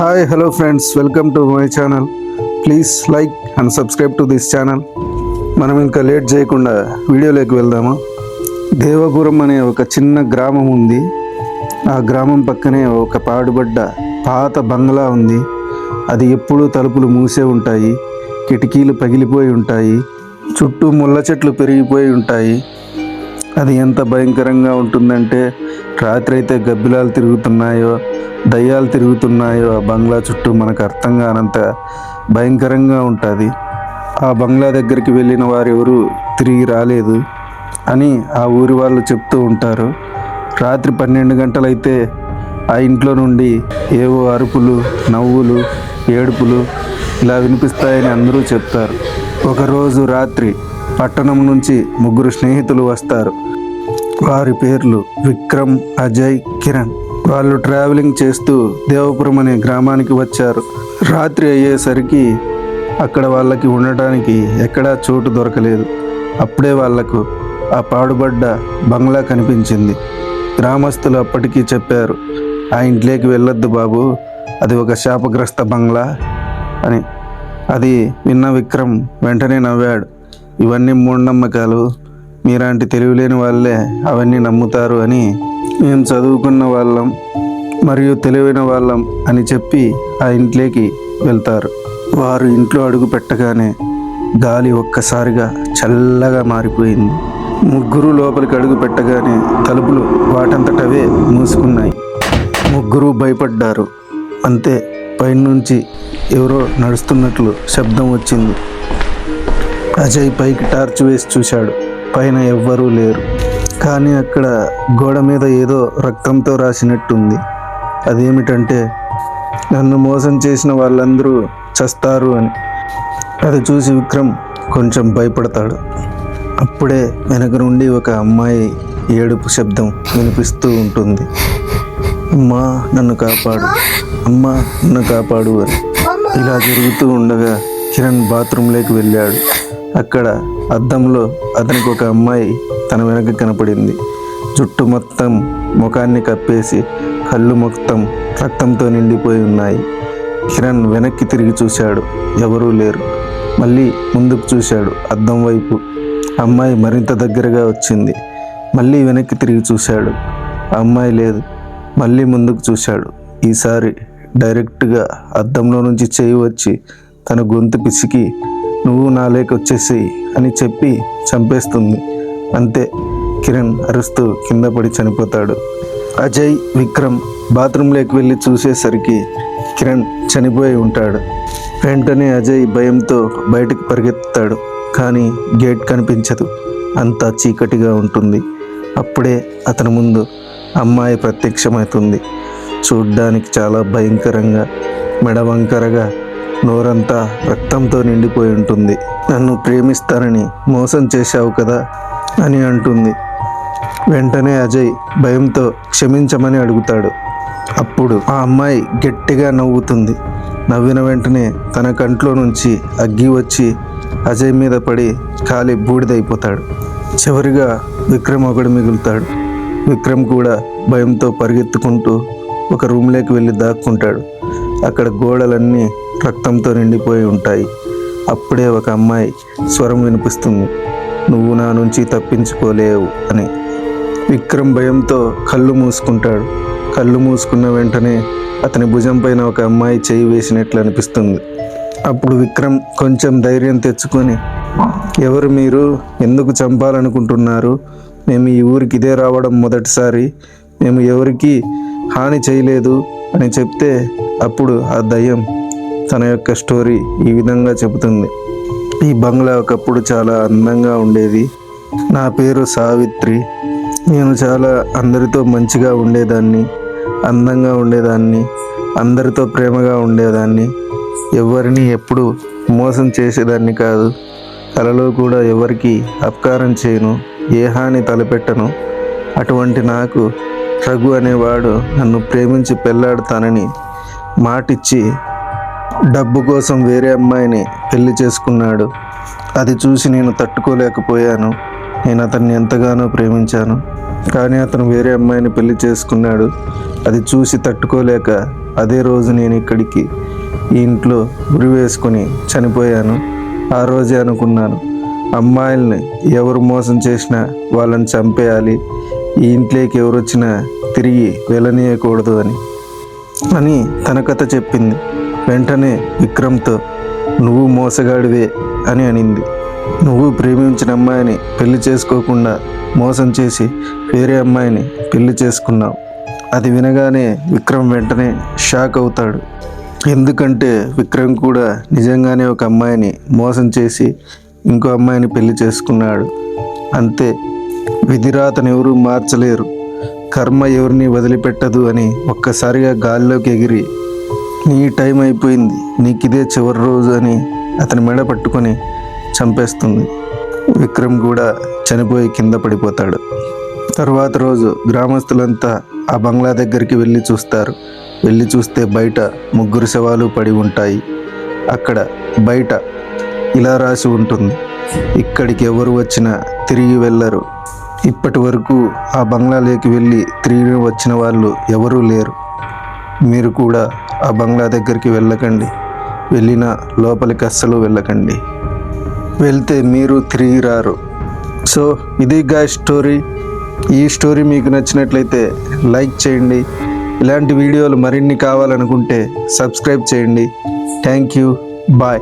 Hi hello friends welcome to my channel please like and subscribe to this channel మనం ఇంకా late చేయకుండా వీడియోలోకి వెళ్దాము? దేవపురం అనే ఒక చిన్న గ్రామం ఉంది. ఆ గ్రామం పక్కనే ఒక పాడుబడ్డ పాత బంగ్లా ఉంది. అది ఎప్పుడూ తలుపులు మూసే ఉంటాయి. కిటికీలు పగిలిపోయి ఉంటాయి. చుట్టూ ముళ్ళ చెట్లు పెరిగిపోయి ఉంటాయి. అది ఎంత భయంకరంగా ఉంటుందంటే రాత్రి అయితే గబ్బిలాలు తిరుగుతున్నాయో దయ్యాలు తిరుగుతున్నాయో ఆ బంగ్లా చుట్టూ మనకు అర్థం కానంత భయంకరంగా ఉంటుంది. ఆ బంగ్లా దగ్గరికి వెళ్ళిన వారు ఎవరు తిరిగి రాలేదు అని ఆ ఊరి వాళ్ళు చెప్తూ ఉంటారు. రాత్రి పన్నెండు గంటలైతే ఆ ఇంట్లో నుండి ఏవో అరుపులు నవ్వులు ఏడుపులు ఇలా వినిపిస్తాయని అందరూ చెప్తారు. ఒకరోజు రాత్రి పట్టణం నుంచి ముగ్గురు స్నేహితులు వస్తారు. వారి పేర్లు విక్రమ్ అజయ్ కిరణ్. వాళ్ళు ట్రావెలింగ్ చేస్తూ దేవపురం అనే గ్రామానికి వచ్చారు. రాత్రి అయ్యేసరికి అక్కడ వాళ్ళకి ఉండటానికి ఎక్కడా చోటు దొరకలేదు. అప్పుడే వాళ్ళకు ఆ పాడుబడ్డ బంగ్లా కనిపించింది. గ్రామస్తులు అప్పటికీ చెప్పారు ఆ ఇంట్లోకి వెళ్ళొద్దు బాబు అది ఒక శాపగ్రస్త బంగ్లా అని. అది విన్న విక్రమ్ వెంటనే నవ్వాడు ఇవన్నీ మూఢనమ్మకాలు. మీలాంటి తెలివిలేని వాళ్ళే అవన్నీ నమ్ముతారు అని మేము చదువుకున్న వాళ్ళం మరియు తెలివైన వాళ్ళం అని చెప్పి ఆ ఇంట్లోకి వెళ్తారు. వారు ఇంట్లో అడుగు పెట్టగానే గాలి ఒక్కసారిగా చల్లగా మారిపోయింది. ముగ్గురు లోపలికి అడుగు పెట్టగానే తలుపులు వాటంతటవే మూసుకున్నాయి. ముగ్గురు భయపడ్డారు. అంతే పైనుంచి ఎవరో నడుస్తున్నట్లు శబ్దం వచ్చింది. అజయ్ పైకి టార్చ్ వేసి చూశాడు. పైన ఎవ్వరూ లేరు. కానీ అక్కడ గోడ మీద ఏదో రక్తంతో రాసినట్టుంది. అదేమిటంటే నన్ను మోసం చేసిన వాళ్ళందరూ చస్తారు అని. అది చూసి విక్రమ్ కొంచెం భయపడతాడు. అప్పుడే వెనక నుండి ఒక అమ్మాయి ఏడుపు శబ్దం వినిపిస్తూ ఉంటుంది. అమ్మా నన్ను కాపాడు. అమ్మా నన్ను కాపాడు అని. ఇలా జరుగుతూ ఉండగా కిరణ్ బాత్రూంలోకి వెళ్ళాడు. అక్కడ అద్దంలో అతనికి ఒక అమ్మాయి తన వెనక కనపడింది. జుట్టు మొత్తం ముఖాన్ని కప్పేసి కళ్ళు మొత్తం రక్తంతో నిండిపోయి ఉన్నాయి. కిరణ్ వెనక్కి తిరిగి చూశాడు. ఎవరూ లేరు. మళ్ళీ ముందుకు చూశాడు అద్దం వైపు. అమ్మాయి మరింత దగ్గరగా వచ్చింది. మళ్ళీ వెనక్కి తిరిగి చూశాడు. అమ్మాయి లేదు. మళ్ళీ ముందుకు చూశాడు. ఈసారి డైరెక్ట్గా అద్దంలో నుంచి చేయి వచ్చి తన గొంతు పిసికి నువ్వు నా లేక అని చెప్పి చంపేస్తుంది. అంతే. కిరణ్ అరుస్తూ కింద పడి చనిపోతాడు. అజయ్ విక్రమ్ బాత్రూంలోకి వెళ్ళి చూసేసరికి కిరణ్ చనిపోయి ఉంటాడు. వెంటనే అజయ్ భయంతో బయటకు పరిగెత్తాడు కానీ గేట్ కనిపించదు. అంతా చీకటిగా ఉంటుంది. అప్పుడే అతని ముందు అమ్మాయి ప్రత్యక్షమవుతుంది. చూడ్డానికి చాలా భయంకరంగా మెడ వంకరగా నోరంతా రక్తంతో నిండిపోయి ఉంటుంది. నన్ను ప్రేమిస్తానని మోసం చేశావు కదా. అని అంటుంది. వెంటనే అజయ్ భయంతో క్షమించమని అడుగుతాడు. అప్పుడు ఆ అమ్మాయి గట్టిగా నవ్వుతుంది. నవ్విన వెంటనే తన కంట్లో నుంచి అగ్గి వచ్చి అజయ్ మీద పడి కాలి బూడిదైపోతాడు. చివరిగా విక్రమ్ ఒకడు మిగులుతాడు. విక్రమ్ కూడా భయంతో పరిగెత్తుకుంటూ ఒక రూమ్లోకి వెళ్ళి దాక్కుంటాడు. అక్కడ గోడలన్నీ రక్తంతో నిండిపోయి ఉంటాయి. అప్పుడే ఒక అమ్మాయి స్వరం వినిపిస్తుంది. నువ్వు నా నుంచి తప్పించుకోలేవు అని. విక్రమ్ భయంతో కళ్ళు మూసుకుంటాడు. కళ్ళు మూసుకున్న వెంటనే అతని భుజం పైన ఒక అమ్మాయి చేయి వేసినట్లు అనిపిస్తుంది. అప్పుడు విక్రమ్ కొంచెం ధైర్యం తెచ్చుకొని ఎవరు మీరు? ఎందుకు చంపాలనుకుంటున్నారు? మేము ఈ ఊరికి ఇదే రావడం మొదటిసారి. మేము ఎవరికి హాని చేయలేదు అని చెప్తే అప్పుడు ఆ దయ్యం తన యొక్క స్టోరీ ఈ విధంగా చెబుతుంది. ఈ బంగ్లా ఒకప్పుడు చాలా అందంగా ఉండేది. నా పేరు సావిత్రి. నేను చాలా అందరితో మంచిగా ఉండేదాన్ని అందంగా ఉండేదాన్ని అందరితో ప్రేమగా ఉండేదాన్ని. ఎవరిని ఎప్పుడు మోసం చేసేదాన్ని కాదు. కలలో కూడా ఎవరికి అపకారం చేయను ఏ హాని తలపెట్టను. అటువంటి నాకు రఘు అనేవాడు నన్ను ప్రేమించి పెళ్ళాడుతానని మాటిచ్చి డబ్బు కోసం వేరే అమ్మాయిని పెళ్ళి చేసుకున్నాడు. అది చూసి నేను తట్టుకోలేకపోయాను. నేను అతన్ని ఎంతగానో ప్రేమించాను. కానీ అతను వేరే అమ్మాయిని పెళ్ళి చేసుకున్నాడు. అది చూసి తట్టుకోలేక అదే రోజు నేను ఇక్కడికి ఈ ఇంట్లో ఉరి వేసుకొని చనిపోయాను. ఆ రోజే అనుకున్నాను అమ్మాయిల్ని ఎవరు మోసం చేసినా వాళ్ళని చంపేయాలి. ఈ ఇంట్లోకి ఎవరు వచ్చినా తిరిగి వెళ్ళనీయకూడదు అని. అని తన కథ చెప్పింది. వెంటనే విక్రమ్తో నువ్వు మోసగాడివే అని అనింది. నువ్వు ప్రేమించిన అమ్మాయిని పెళ్ళి చేసుకోకుండా మోసం చేసి వేరే అమ్మాయిని పెళ్ళి చేసుకున్నావు. అది వినగానే విక్రమ్ వెంటనే షాక్ అవుతాడు. ఎందుకంటే విక్రమ్ కూడా నిజంగానే ఒక అమ్మాయిని మోసం చేసి ఇంకో అమ్మాయిని పెళ్ళి చేసుకున్నాడు. అంతే విధిరాతను ఎవరూ మార్చలేరు. కర్మ ఎవరిని వదిలిపెట్టదు అని ఒక్కసారిగా గాల్లోకి ఎగిరి నీ టైం అయిపోయింది. నీకు ఇదే చివరి రోజు అని అతని మెడ పట్టుకొని చంపేస్తుంది. విక్రమ్ కూడా చనిపోయి కింద పడిపోతాడు. తర్వాత రోజు గ్రామస్తులంతా ఆ బంగ్లా దగ్గరికి వెళ్ళి చూస్తారు. వెళ్ళి చూస్తే బయట ముగ్గురు శవాలు పడి ఉంటాయి. అక్కడ బయట ఇలా రాసి ఉంటుంది. ఇక్కడికి ఎవరు వచ్చినా తిరిగి వెళ్ళరు. ఇప్పటి వరకు ఆ బంగ్లాలోకి వెళ్ళి తిరిగి వచ్చిన వాళ్ళు ఎవరూ లేరు. మీరు కూడా ఆ బంగ్లా దగ్గరికి వెళ్ళకండి. వెళ్ళిన లోపలికి అస్సలు వెళ్ళకండి. వెళ్తే మీరు తిరిగి రారు. సో ఇది గా స్టోరీ. ఈ స్టోరీ మీకు నచ్చినట్లయితే లైక్ చేయండి. ఇలాంటి వీడియోలు మరిన్ని కావాలనుకుంటే సబ్స్క్రైబ్ చేయండి. Thank you. బాయ్.